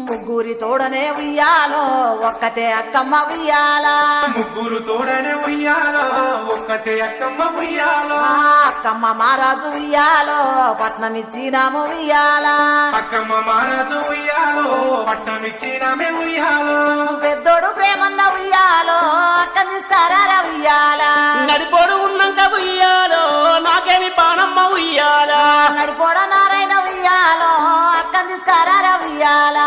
ముగ్గురి తోడనే ఉయ్యాలో ఒక్కతే అక్కమ్మ ఉయ్యాలా? ముగ్గురు తోడనే ఉయ్యాలో ఒక్కతే అక్కమ్మ ఉయ్యాలో. అక్కమ్మ మహారాజు ఉయ్యాలో పట్నం ఇచ్చినాము ఉయ్యాలా? అక్కమ్మ మహారాజు ఉయ్యాలో పెద్దోడు ప్రేమన్న ఉయ్యాలో అక్క తీసుకారా ఉయ్యాలా నడిపోడు ఉన్నాక ఉయ్యాలో నాకేమి పానమ్మ ఉయ్యాలా? నడిపోడ నారాయణ ఉయ్యాలో అక్క తీసుకారా ఉయ్యాలా?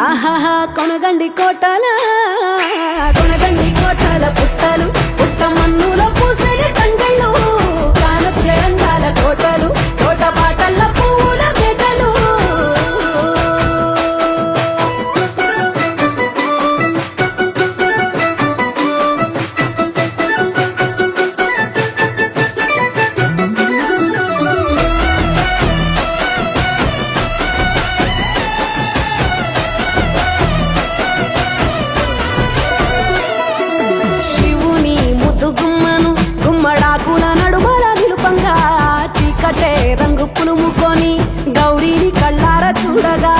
ఆహాహా కొనగండి కోటల కొనగండి కోటల పుట్టలు. రంగు గౌరీని కళ్ళార చూడగా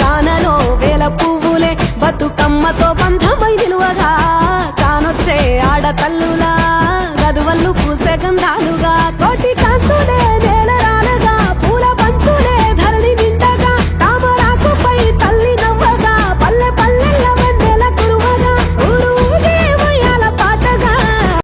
కానలో వేల పువ్వులే బతుకమ్మతో బంధం